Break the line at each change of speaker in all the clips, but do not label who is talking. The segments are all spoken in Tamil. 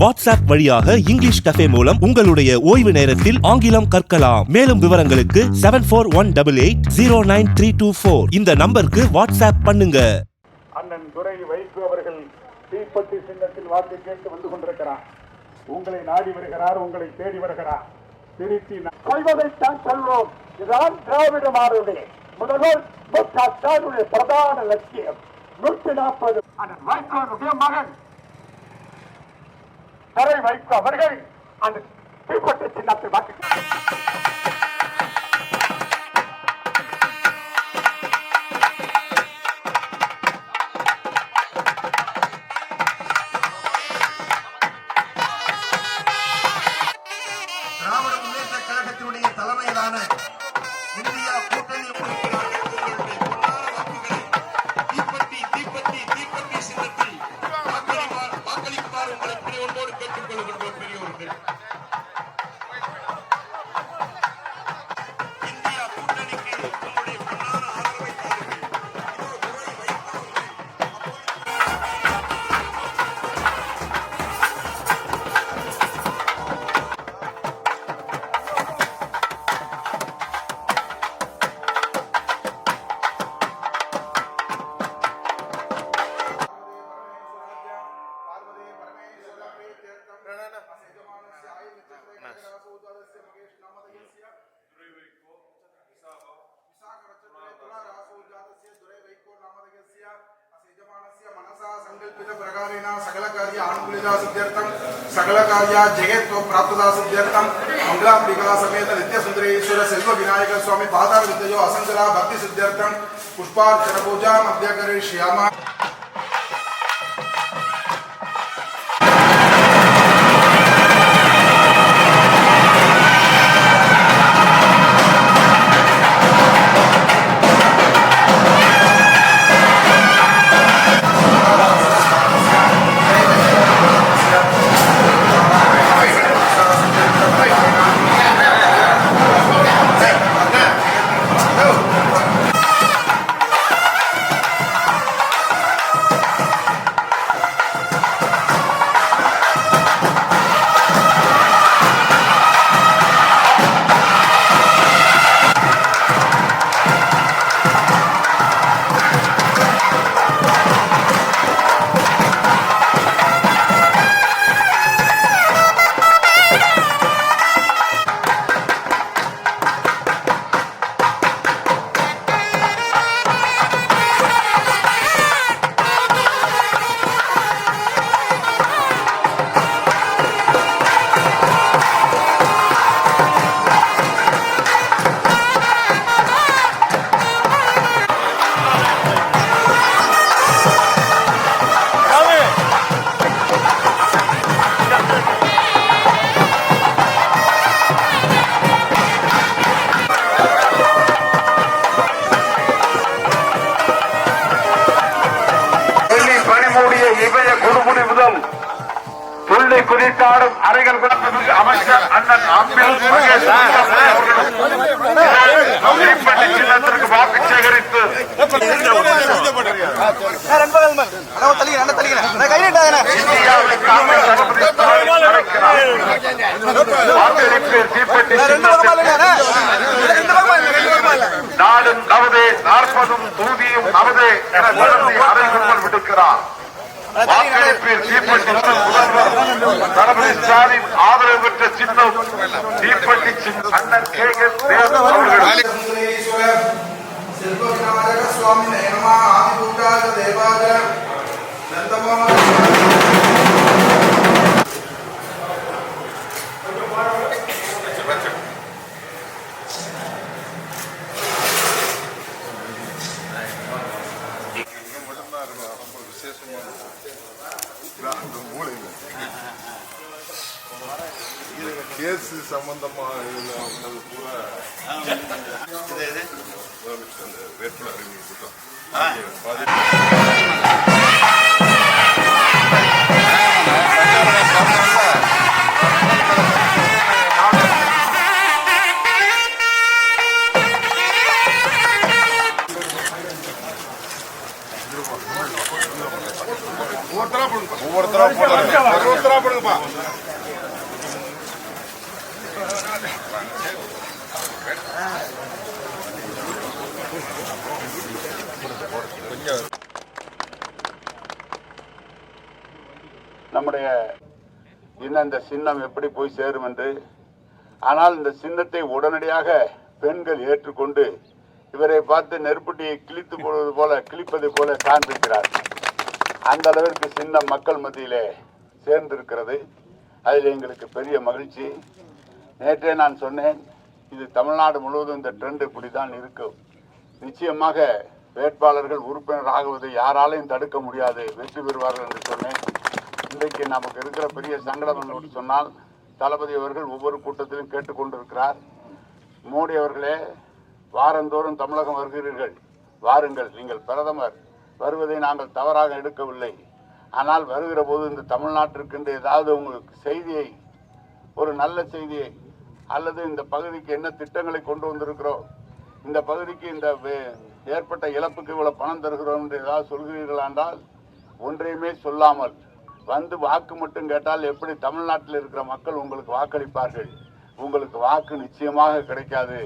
வாட்ஸ்அப் வழியாக இங்கிலீஷ் கஃபே மூலம் உங்களுடைய ஓய்வு நேரத்தில் ஆங்கிலம் கற்கலாம். மேலும் விவரங்களுக்கு seven four one double eight zero nine three two four இந்த நம்பருக்கு வாட்ஸ்அப் பண்ணுங்க.
அண்ணன் துரை வைப்பு அவர்கள் தீப்பெட்டி சின்னத்தில் வாக்கு கேட்டு வந்து கொண்டிருக்கிறார். உங்களை நாடி வருகிறார் உங்களை தேடி வருகிறார். திருச்சி கொள்வதைத்தான் சொல்வோம். இதுதான் திராவிட மாறுடைய முதல்வர் மு க ஸ்டாலினுடைய பிரதான லட்சியம். நூற்றி நாற்பது அண்ணன் வைகோனுடைய மகன் துரை வைகோ அவர்கள் அந்த தீப்பெட்டி சின்னத்தை வாக்கு
தலைமையிலான இந்தியா கூட்டணி
सकलकार्य अनुकूलिता सिद्ध्यर्थं सकलकार्य जगत्व प्राप्तता सिद्ध्यर्थं मंगलांबिका समेत नित्य सुंदरेश्वर सेल्व विनायक स्वामी पादार विद्यो असंकरा भक्ति सिद्ध्यर्थं पुष्पार्चन पूजा
சின்னத்திற்கு வாக்கு சேகரித்து நாடும் நவதே நாற்பதும் தூதியும் நவதே என தொடர்ந்து அறைகும்பல் விடுக்கிறார் வாக்களிப்பில் தீப்பெட்டி தளபதி ஸ்டாலின் ஆதரவு பெற்ற சின்னம். தீப்பெட்டி அண்ணன் கே.
சுவாமி தேவாக நந்தமாம
கேஸ் சம்பந்தமா இதுல உள்ளது பூரா அந்த வேட்புல கூட்டம் ஒவ்வொருத்தரா போடுங்கப்பா ஒவ்வொருத்தரா போடுங்க. ஒவ்வொருத்தரா போடுங்கப்பா
நம்முடைய இன்னும் இந்த சின்னம் எப்படி போய் சேரும் என்று. ஆனால் இந்த சின்னத்தை உடனடியாக பெண்கள் ஏற்றுக்கொண்டு இவரை பார்த்து நெருப்பட்டியை கிழித்து போடுவது போல கிழிப்பது போல காண்பிக்கிறார். அந்த அளவிற்கு சின்னம் மக்கள் மத்தியிலே சேர்ந்திருக்கிறது. அதில் எங்களுக்கு பெரிய மகிழ்ச்சி. நேற்றே நான் சொன்னேன் இது தமிழ்நாடு முழுவதும் இந்த ட்ரெண்ட் இப்படி தான் இருக்கும். நிச்சயமாக வேட்பாளர்கள் உறுப்பினர் ஆகுவதை யாராலையும் தடுக்க முடியாது வெற்றி பெறுவார்கள் என்று சொன்னேன். இன்றைக்கு நமக்கு இருக்கிற பெரிய சங்கடம் என்று சொன்னால் தளபதி அவர்கள் ஒவ்வொரு கூட்டத்திலும் கேட்டுக்கொண்டிருக்கிறார் மோடி அவர்களே வாரந்தோறும் தமிழகம் வருகிறீர்கள். வாருங்கள் நீங்கள் பிரதமர். வருவதை நாங்கள் தவறாக எடுக்கவில்லை. ஆனால் வருகிற போது இந்த தமிழ்நாட்டிற்கென்று ஏதாவது உங்களுக்கு செய்தியை ஒரு நல்ல செய்தியை அல்லது இந்த பகுதிக்கு என்ன திட்டங்களை கொண்டு வந்திருக்கிறோம் இந்த பகுதிக்கு இந்த வே- ஏற்பட்ட இழப்புக்கு இவ்வளவு பணம் தருகிறோம் என்று ஏதாவது சொல்கிறீர்களா என்றால் ஒன்றையுமே சொல்லாமல் வந்து வாக்கு மட்டும் கேட்டால் எப்படி தமிழ்நாட்டில் இருக்கிற மக்கள் உங்களுக்கு வாக்களிப்பார்கள்? உங்களுக்கு வாக்கு நிச்சயமாக கிடைக்காது.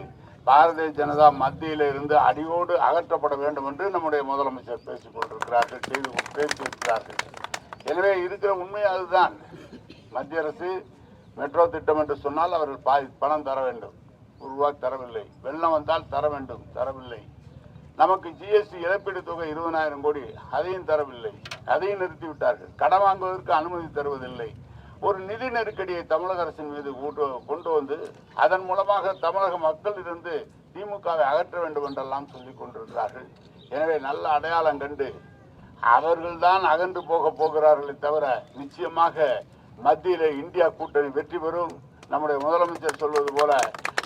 பாரதிய ஜனதா மத்தியில இருந்து அடியோடு அகற்றப்பட வேண்டும் என்று நம்முடைய முதலமைச்சர் பேசிக் கொண்டிருக்கிறார்கள் செய்து பேசியிருக்கிறார்கள். எனவே இருக்கிற உண்மை அதுதான். மத்திய அரசு மெட்ரோ திட்டம் என்று சொன்னால் அவர்கள் பாதி பணம் தர வேண்டும். ஒரு ரூபாய் தரவில்லை. வெள்ளம் வந்தால் தர வேண்டும். தரவில்லை. நமக்கு ஜிஎஸ்டி இழப்பீடு தொகை இருபதாயிரம் கோடி அதையும் தரவில்லை. அதையும் நிறுத்திவிட்டார்கள். கடன் வாங்குவதற்கு அனுமதி தருவதில்லை. ஒரு நிதி நெருக்கடியை தமிழக அரசின் மீது கூட்டு- கொண்டு வந்து அதன் மூலமாக தமிழக மக்களிலிருந்து திமுகவை அகற்ற வேண்டும் என்றெல்லாம் சொல்லிக் கொண்டிருக்கிறார்கள். எனவே நல்ல அடையாளம் கண்டு அவர்கள்தான் அகன்று போக போகிறார்களே தவிர நிச்சயமாக மத்தியில் இந்தியா கூட்டணி வெற்றி பெறும். நம்முடைய முதலமைச்சர் சொல்வது போல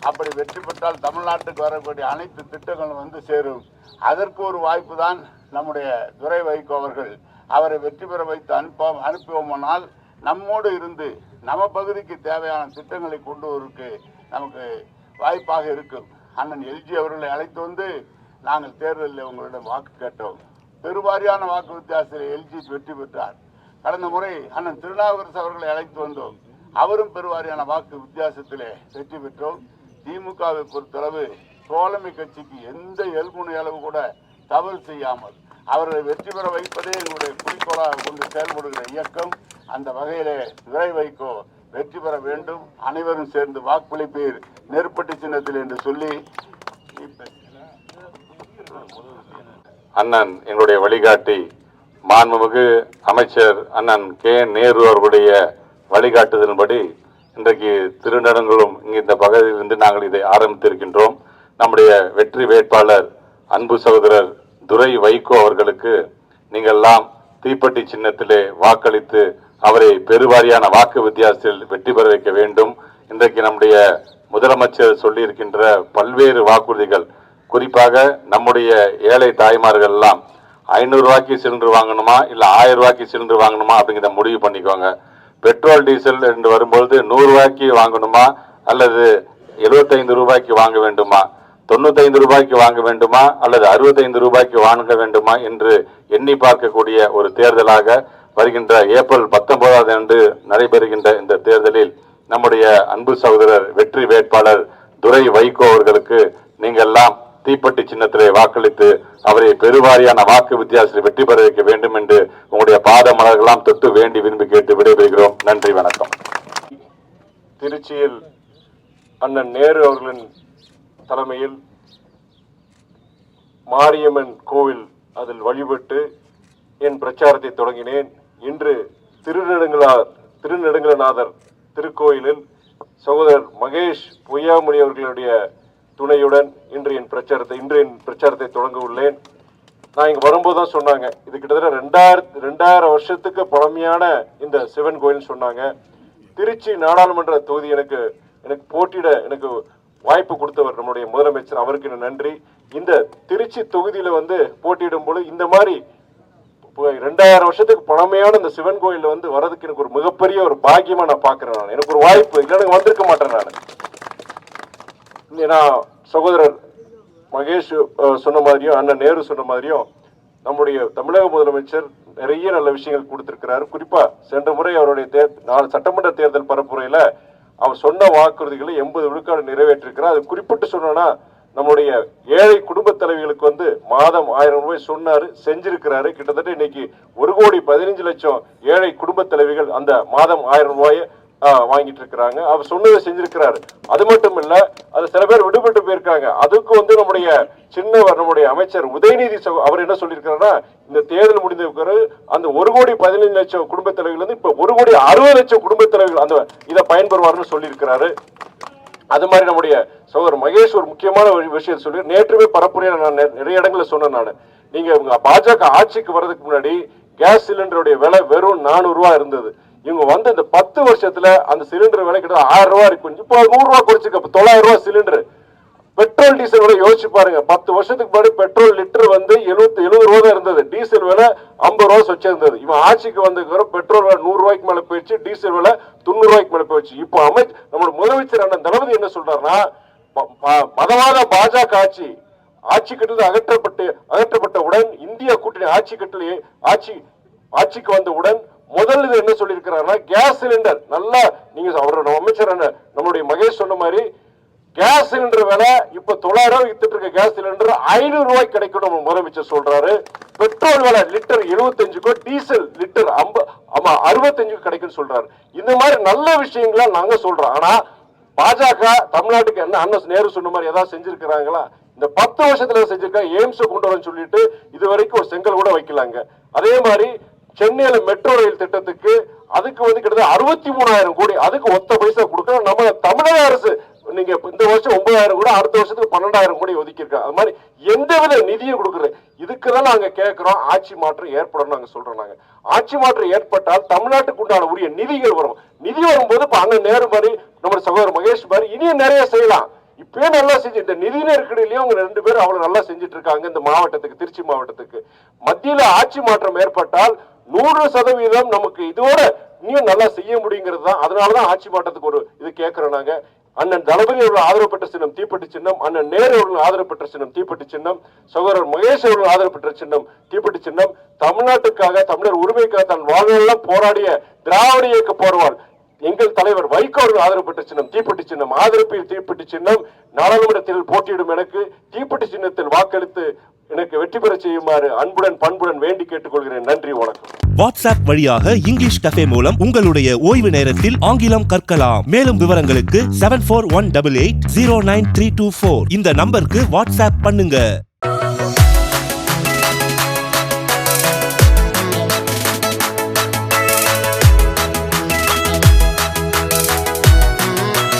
அப்படி வெற்றி பெற்றால் தமிழ்நாட்டுக்கு வரக்கூடிய அனைத்து திட்டங்களும் வந்து சேரும். அதற்கு ஒரு வாய்ப்பு தான் நம்முடைய துரை வைகோ அவர்கள். அவரை வெற்றி பெற வைத்து அனுப்ப அனுப்புவோமானால் நம்மோடு இருந்து நம்ம பகுதிக்கு தேவையான திட்டங்களை கொண்டு வருவதற்கு நமக்கு வாய்ப்பாக இருக்கும். அண்ணன் எல்ஜி அவர்களை அழைத்து வந்து நாங்கள் தேர்தலில் உங்களிடம் வாக்கு கேட்டோம். பெருவாரியான வாக்கு வித்தியாசத்தில் எல்ஜி வெற்றி பெற்றார். கடந்த முறை அண்ணன் திருநாவுக்கரசு அவர்களை அழைத்து வந்தோம். அவரும் பெருவாரியான வாக்கு வித்தியாசத்திலே வெற்றி பெற்றோம். திமுகவை பொறுத்தளவு தோழமை கட்சிக்கு எந்த எல்முனை அளவு கூட தவறு செய்யாமல் அவர்களை வெற்றி பெற வைப்பதே எங்களுடைய குறிக்கோளாக கொண்டு செயல்படுகிற இயக்கம். அந்த வகையிலே விரை வைக்கோ வெற்றி பெற வேண்டும். அனைவரும் சேர்ந்து வாக்களிப்பீர். நெருப்பட்டி சின்னத்தில் என்று சொல்லி
அண்ணன் எங்களுடைய வழிகாட்டி மாண்புமிகு அமைச்சர் அண்ணன் கே. நேரு அவர்களுடைய வழிகாட்டுதலின்படி இன்றைக்கு திருநடங்களும் இங்கு இந்த பகுதியிலிருந்து நாங்கள் இதை ஆரம்பித்திருக்கின்றோம். நம்முடைய வெற்றி வேட்பாளர் அன்பு சகோதரர் துரை வைகோ அவர்களுக்கு நீங்கள்லாம் தீப்பெட்டி சின்னத்திலே வாக்களித்து அவரை பெருவாரியான வாக்கு வித்தியாசத்தில் வெற்றி பெற வைக்க வேண்டும். இன்றைக்கு நம்முடைய முதலமைச்சர் சொல்லியிருக்கின்ற பல்வேறு வாக்குறுதிகள் குறிப்பாக நம்முடைய ஏழை தாய்மார்கள் எல்லாம் ஐநூறு ரூபாய்க்கு சிலிண்டர் வாங்கணுமா இல்லை ஆயிரம் ரூபாய்க்கு சிலிண்டர் வாங்கணுமா அப்படிங்கிறத முடிவு பண்ணிக்கோங்க. பெட்ரோல் டீசல் என்று வரும்பொழுது நூறு ரூபாய்க்கு வாங்கணுமா? அல்லது எழுபத்தைந்து ரூபாய்க்கு வாங்க வேண்டுமா? தொண்ணூத்தைந்து ரூபாய்க்கு வாங்க வேண்டுமா? அல்லது அறுபத்தைந்து ரூபாய்க்கு வாங்க வேண்டுமா? என்று எண்ணி பார்க்கக்கூடிய ஒரு தேர்தலாக வருகின்ற ஏப்ரல் பத்தொன்பதாவது அன்று நடைபெறுகின்ற இந்த தேர்தலில் நம்முடைய அன்பு சகோதரர் வெற்றி வேட்பாளர் துரை வைகோ அவர்களுக்கு நீங்கள் எல்லாம் தீப்பெட்டி சின்னத்திலே வாக்களித்து அவரை பெருவாரியான வாக்கு வித்தியாசத்தில் வெற்றி பெற வைக்க வேண்டும் என்று உங்களுடைய பாத மலர்களெல்லாம் தொட்டு வேண்டி விரும்பி கேட்டு விடைபெறுகிறோம். நன்றி வணக்கம்.
திருச்சியில் அண்ணன் நேரு அவர்களின் தலைமையில் மாரியம்மன் கோவில் அதில் வழிபட்டு என் பிரச்சாரத்தை தொடங்கினேன். இன்று திருநெடுங்களா திருநெடுங்கலநாதர் திருக்கோயிலில் சகோதரர் மகேஷ் பொய்யாமொழி அவர்களுடைய துணையுடன் இன்று என் பிரச்சாரத்தை இன்று என் பிரச்சாரத்தை தொடங்க உள்ளேன். நான் இங்க வரும்போது தான் சொன்னாங்க. இது கிட்டத்தட்ட ரெண்டாயிரத்து ரெண்டாயிரம் வருஷத்துக்கு பழமையான இந்த சிவன் கோயில் சொன்னாங்க. திருச்சி நாடாளுமன்ற தொகுதி எனக்கு எனக்கு போட்டியிட எனக்கு வாய்ப்பு கொடுத்தவர் நம்முடைய முதலமைச்சர். அவருக்கு நன்றி. இந்த திருச்சி தொகுதியில வந்து போட்டியிடும் பொழுது இந்த மாதிரி ரெண்டாயிரம் வருஷத்துக்கு பழமையான இந்த சிவன் கோயிலில் வந்து வர்றதுக்கு எனக்கு ஒரு மிகப்பெரிய ஒரு பாக்கியமா நான் பாக்குறேன் நான். எனக்கு ஒரு வாய்ப்பு. இல்லைன்னா வந்திருக்க மாட்டேன் நான். ஏன்னா சகோதரர் மகேஷ் சொன்ன மாதிரியும் அண்ணன் நேரு சொன்ன மாதிரியும் நம்முடைய தமிழக முதலமைச்சர் நிறைய நல்ல விஷயங்கள் கொடுத்திருக்கிறாரு. குறிப்பா சென்ற முறை அவருடைய தேர் நாலு சட்டமன்ற தேர்தல் பரப்புரையில அவர் சொன்ன வாக்குறுதிகளை எண்பது விழுக்காடு நிறைவேற்றிருக்கிறார். அது குறிப்பிட்டு சொன்னோன்னா நம்முடைய ஏழை குடும்ப தலைவிகளுக்கு வந்து மாதம் ஆயிரம் ரூபாய் சொன்னாரு செஞ்சிருக்கிறாரு. கிட்டத்தட்ட இன்னைக்கு ஒரு கோடி பதினஞ்சு லட்சம் ஏழை குடும்ப தலைவிகள் அந்த மாதம் ஆயிரம் ரூபாயை வாங்கிட்டு இருக்கிறாங்க. அவர் சொன்னதை செஞ்சிருக்கிறாரு. அது மட்டும் இல்லை அது சில பேர் விடுபட்டு போயிருக்காங்க. அதுக்கு வந்து நம்முடைய சின்னவர் நம்முடைய அமைச்சர் உதயநிதி அவர் என்ன சொல்லியிருக்காருன்னா இந்த தேர்தல் முடிந்த பிறகு அந்த ஒரு கோடி பதினைஞ்சு லட்சம் குடும்ப தலைவர்கள் இப்ப ஒரு கோடி அறுபது லட்சம் குடும்ப தலைவர்கள் அந்த இதை பயன்பெறுவார்னு சொல்லியிருக்கிறாரு. அது மாதிரி நம்முடைய சகோதரர் மகேஷ் ஒரு முக்கியமான ஒரு விஷயம் சொல்லி நேற்றுமே பரப்புரையில நான் நிறைய இடங்களில் சொன்னேன் நான். நீங்க பாஜக ஆட்சிக்கு வர்றதுக்கு முன்னாடி கேஸ் சிலிண்டருடைய விலை வெறும் நானூறு இருந்தது. இவங்க வந்து இந்த பத்து வருஷத்துல அந்த சிலிண்டர் விலை கிட்ட ஆயிரம் ரூபாய் இருக்கும் இப்போ நூறு ரூபாய் குறைச்சிக்க தொள்ளாயிரம் ரூபாய் சிலிண்டர். பெட்ரோல் டீசல் விலை யோசிச்சு பாருங்க. பத்து வருஷத்துக்கு முன்னாடி பெட்ரோல் லிட்டர் வந்து எழுபத்தி எழுபது ரூபா தான் இருந்தது. டீசல் விலை ஐம்பது ரூபா வச்சிருந்தது. இவன் ஆட்சிக்கு வந்ததுக்கு பெட்ரோல் விலை நூறு ரூபாய்க்கு மேல போயிடுச்சு டீசல் விலை தொண்ணூறு ரூபாய்க்கு மேல போயிடுச்சு. இப்போ அமைச்சர் நம்மளோட முதலமைச்சர் அண்ணன் தளபதி என்ன சொல்றாருன்னா ப- ப- மதவாத பாஜக ஆட்சி ஆட்சி கட்டில் அகற்றப்பட்டு அகற்றப்பட்டவுடன் இந்திய கூட்டணி ஆட்சி கட்டில் ஆட்சி ஆட்சிக்கு வந்தவுடன் முதல் இது என்ன சொல்லியிருக்கிறாருன்னா கேஸ் சிலிண்டர். நல்லா நீங்க அவரோட அமைச்சர் என்ன நம்மளுடைய மகேஷ் சொன்ன மாதிரி கேஸ் சிலிண்டர் விலை இப்ப தொள்ளாயிரம் ரூபாய் வித்துட்டு இருக்க கேஸ் சிலிண்டர் ஐநூறு ரூபாய் கிடைக்கும் நம்ம முதலமைச்சர் சொல்றாரு. பெட்ரோல் விலை லிட்டர் எழுபத்தஞ்சுக்கோ டீசல் லிட்டர் ஐம்ப ஆமா அறுபத்தஞ்சுக்கு கிடைக்கும்னு சொல்றாரு. இந்த மாதிரி நல்ல விஷயங்களை நாங்க சொல்றோம். ஆனா பாஜக தமிழ்நாட்டுக்கு என்ன அண்ணன் நேரு சொன்ன மாதிரி ஏதாவது செஞ்சிருக்கிறாங்களா? இந்த பத்து வருஷத்துல செஞ்சிருக்காங்க எய்ம்ஸ் கொண்டு வரேன்னு சொல்லிட்டு இது வரைக்கும் ஒரு செங்கல் கூட வைக்கலாங்க. அதே மாதிரி சென்னையில மெட்ரோ ரயில் திட்டத்துக்கு அதுக்கு வந்து கிட்டத்தட்ட அறுபத்தி மூணாயிரம் கோடி அதுக்கு ஒத்த பைசா கொடுக்கணும். நம்ம தமிழக அரசு நீங்க இந்த வருஷம் ஒன்பதாயிரம் கூட அடுத்த வருஷத்துக்கு பன்னெண்டாயிரம் கோடி ஒதுக்கியிருக்காங்க அது மாதிரி எந்தவித நிதியும் கொடுக்குறது இதுக்கு தான் நாங்க கேட்கிறோம். ஆட்சி மாற்றம் ஏற்படும் நாங்க சொல்றோம் நாங்க. ஆட்சி மாற்றம் ஏற்பட்டால் தமிழ்நாட்டுக்கு உண்டான உரிய நிதிகள் வரும். நிதி வரும்போது இப்ப அண்ணன் நேரு மாதிரி நம்ம சகோதரர் மகேஷ் மாதிரி இனியும் நிறைய செய்யலாம். இப்பயே நல்லா செஞ்சு இந்த நிதி நெருக்கடியிலயும் அவங்க ரெண்டு பேரும் அவ்வளவு நல்லா செஞ்சுட்டு இருக்காங்க இந்த மாவட்டத்துக்கு திருச்சி மாவட்டத்துக்கு. மத்தியில ஆட்சி மாற்றம் ஏற்பட்டால் நூறு சதவீதம் நமக்கு இதோட இன்னும் நல்லா செய்ய முடியுங்கிறது தான். அதனாலதான் ஆட்சி மாற்றத்துக்கு ஒரு இது கேட்கிறோம் நாங்க. அண்ணன் தளபதி அவர்கள் ஆதரவு பெற்ற சின்னம் தீப்பெட்டி சின்னம். அண்ணன் நேரு அவர்கள் ஆதரவு பெற்ற சின்னம் தீப்பெட்டி சின்னம். சகோதரர் மகேஷ் அவர்கள் ஆதரவு பெற்ற சின்னம் தீப்பெட்டி சின்னம். தமிழ்நாட்டுக்காக தமிழர் உரிமைக்காக தன் வாழ்வெல்லாம் போராடிய திராவிட இயக்க போர்வாள் எங்கள் தலைவர் வைகோ அவர்கள் ஆதரவு பெற்ற சின்னம் தீப்பெட்டி சின்னம். ஆதரப்பில் தீப்பெட்டி சின்னம். நாடாளுமன்றத்தில் போட்டியிடும் எனக்கு தீப்பெட்டி சின்னத்தில் வாக்களித்து எனக்கு வெற்றி பெற செய்யுமாறு அன்புடன் பண்புடன் வேண்டி கேட்டுக்கொள்கிறேன். நன்றி வணக்கம்.
வாட்ஸ்அப் வழியாக இங்கிலீஷ் கஃபே மூலம் உங்களுடைய ஓய்வு நேரத்தில் ஆங்கிலம் கற்கலாம். மேலும் விவரங்களுக்கு seven four one double eight zero nine three two four இந்த நம்பருக்கு வாட்ஸ்அப் பண்ணுங்க.